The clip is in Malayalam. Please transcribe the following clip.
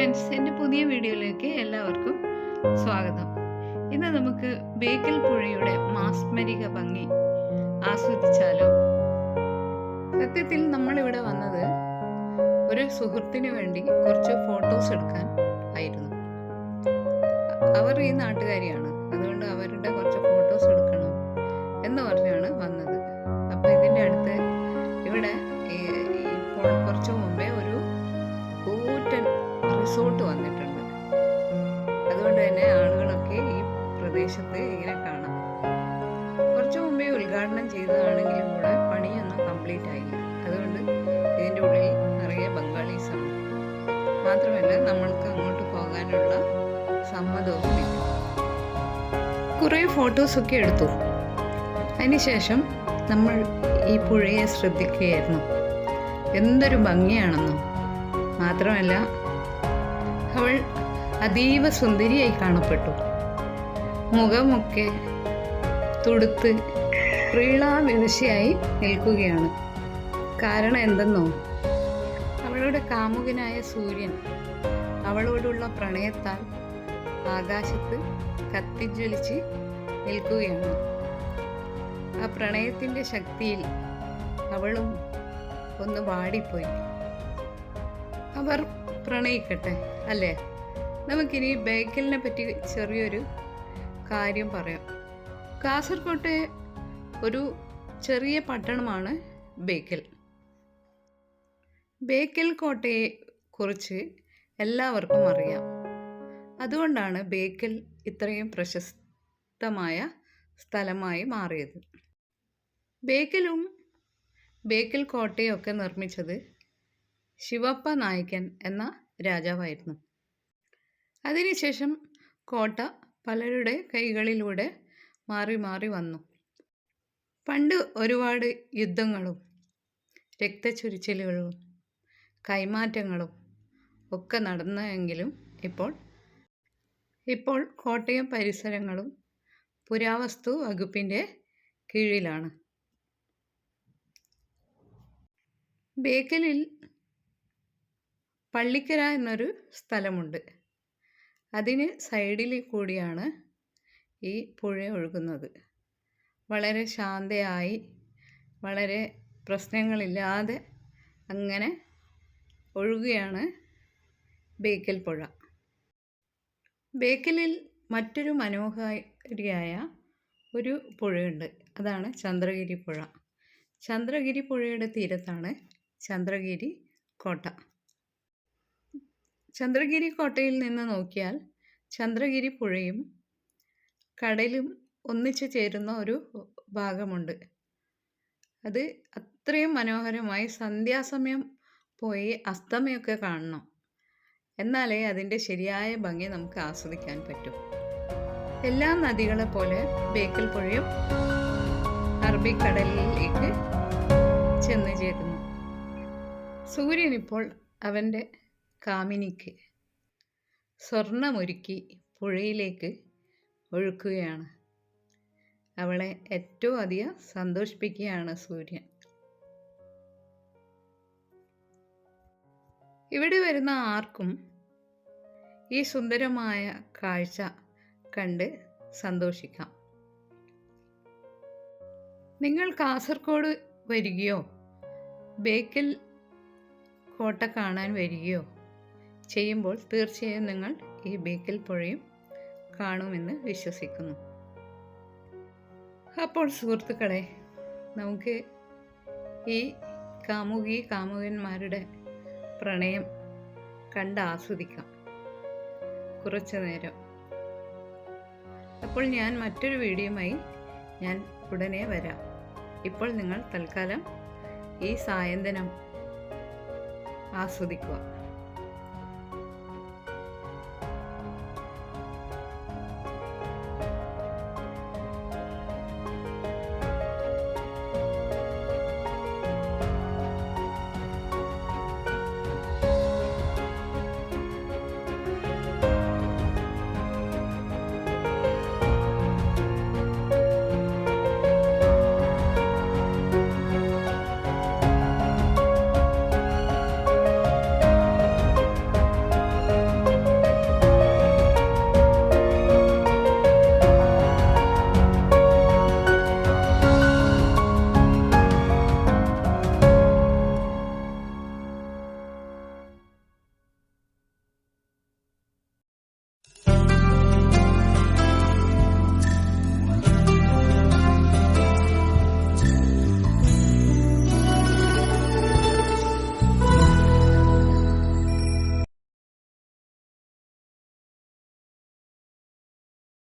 ഫ്രണ്ട്സ് എന്റെ പുതിയ വീഡിയോയിലേക്ക് എല്ലാവർക്കും സ്വാഗതം. ഇന്ന് നമുക്ക് ബേക്കൽ പുഴയുടെ മാസ്മരിക ഭംഗി ആസ്വദിച്ചാലോ? സത്യത്തിൽ നമ്മളിവിടെ വന്നത് ഒരു സുഹൃത്തിന് വേണ്ടി കുറച്ച് ഫോട്ടോസ് എടുക്കാൻ ആയിരുന്നു. അവർ ഈ നാട്ടുകാരിയാണ്. അതുകൊണ്ട് അവരുടെ കുറച്ച് പ്രദേശത്ത് ഇങ്ങനെ കാണാം. കുറച്ചു മുമ്പേ ഉദ്ഘാടനം ചെയ്തതാണെങ്കിലും കൂടെ പണിയൊന്നും കംപ്ലീറ്റ് ആയില്ല. അതുകൊണ്ട് ഇതിന്റെ ഉള്ളിൽ നിറയെ ബംഗാളീസാണ്. മാത്രമല്ല നമ്മൾക്ക് അങ്ങോട്ട് പോകാനുള്ള സമ്മതവും ഇല്ല കുറേ ഫോട്ടോസൊക്കെ എടുത്തു. അതിനുശേഷം നമ്മൾ ഈ പുഴയെ ശ്രദ്ധിക്കുകയായിരുന്നു. എന്തൊരു ഭംഗിയാണെന്നും. മാത്രമല്ല അവൾ അതീവ സുന്ദരിയായി കാണപ്പെട്ടു. മുഖമൊക്കെ തുടുത്ത് പ്രീളാവിവശയായി നിൽക്കുകയാണ്. കാരണം എന്തെന്നോ? അവളുടെ കാമുകനായ സൂര്യൻ അവളോടുള്ള പ്രണയത്താൽ ആകാശത്ത് കത്തിജ്വലിച്ച് നിൽക്കുകയാണ്. ആ പ്രണയത്തിന്റെ ശക്തിയിൽ അവളും ഒന്ന് വാടിപ്പോയി. അവർ പ്രണയിക്കട്ടെ അല്ലേ? നമുക്കിനി ബേക്കലിനെ പറ്റി ചെറിയൊരു കാര്യം പറയാം. കാസർകോട്ടെ ഒരു ചെറിയ പട്ടണമാണ് ബേക്കൽ. ബേക്കൽ കോട്ടയെ കുറിച്ച് എല്ലാവർക്കും അറിയാം. അതുകൊണ്ടാണ് ബേക്കൽ ഇത്രയും പ്രശസ്തമായ സ്ഥലമായി മാറിയത്. ബേക്കലും ബേക്കൽ കോട്ടയും ഒക്കെ നിർമ്മിച്ചത് ശിവപ്പ നായക്കൻ എന്ന രാജാവായിരുന്നു. അതിനുശേഷം കോട്ട പലരുടെ കൈകളിലൂടെ മാറി മാറി വന്നു. പണ്ട് ഒരുപാട് യുദ്ധങ്ങളും രക്തച്ചൊരിച്ചിലുകളും കൈമാറ്റങ്ങളും ഒക്കെ നടന്നെങ്കിലും ഇപ്പോൾ ഇപ്പോൾ കോട്ടയം പരിസരങ്ങളും പുരാവസ്തു വകുപ്പിന്റെ കീഴിലാണ്. ബേക്കലിൽ പള്ളിക്കര എന്നൊരു സ്ഥലമുണ്ട്. അതിന് സൈഡിൽ കൂടിയാണ് ഈ പുഴ ഒഴുകുന്നത്. വളരെ ശാന്തയായി വളരെ പ്രശ്നങ്ങളില്ലാതെ അങ്ങനെ ഒഴുകുകയാണ് ബേക്കൽ പുഴ. ബേക്കലിൽ മറ്റൊരു മനോഹാരിയായ ഒരു പുഴയുണ്ട്. അതാണ് ചന്ദ്രഗിരി പുഴ. ചന്ദ്രഗിരി പുഴയുടെ തീരത്താണ് ചന്ദ്രഗിരി കോട്ട. ചന്ദ്രഗിരി കോട്ടയിൽ നിന്ന് നോക്കിയാൽ ചന്ദ്രഗിരി പുഴയും കടലും ഒന്നിച്ചു ചേരുന്ന ഒരു ഭാഗമുണ്ട്. അത് അത്രയും മനോഹരമായി സന്ധ്യാസമയം പോയി അസ്തമയൊക്കെ കാണണം. എന്നാലേ അതിന്റെ ശരിയായ ഭംഗി നമുക്ക് ആസ്വദിക്കാൻ പറ്റൂ. എല്ലാ നദികളെ പോലെ ബേക്കൽ പുഴയും അറബിക്കടലിലേക്ക് ചെന്ന് ചേരുന്നു. സൂര്യൻ ഇപ്പോൾ അവന്റെ കാമിനിക്ക് സ്വർണമൊരുക്കി പുഴയിലേക്ക് ഒഴുക്കുകയാണ്. അവളെ ഏറ്റവും അധികം സന്തോഷിപ്പിക്കുകയാണ് സൂര്യൻ. ഇവിടെ വരുന്ന ആർക്കും ഈ സുന്ദരമായ കാഴ്ച കണ്ട് സന്തോഷിക്കാം. നിങ്ങൾ കാസർഗോഡ് വരികയോ ബേക്കൽ കോട്ട കാണാൻ വരികയോ ചെയ്യുമ്പോൾ തീർച്ചയായും നിങ്ങൾ ഈ ബേക്കൽ പുഴയും കാണുമെന്ന് വിശ്വസിക്കുന്നു. അപ്പോൾ സുഹൃത്തുക്കളെ നമുക്ക് ഈ കാമുകി കാമുകന്മാരുടെ പ്രണയം കണ്ട് ആസ്വദിക്കാം. കുറച്ചു നേരം. അപ്പോൾ ഞാൻ മറ്റൊരു വീഡിയോയുമായി ഞാൻ ഉടനെ വരാം. ഇപ്പോൾ നിങ്ങൾ തൽക്കാലം ഈ സായന്തനം ആസ്വദിക്കുക.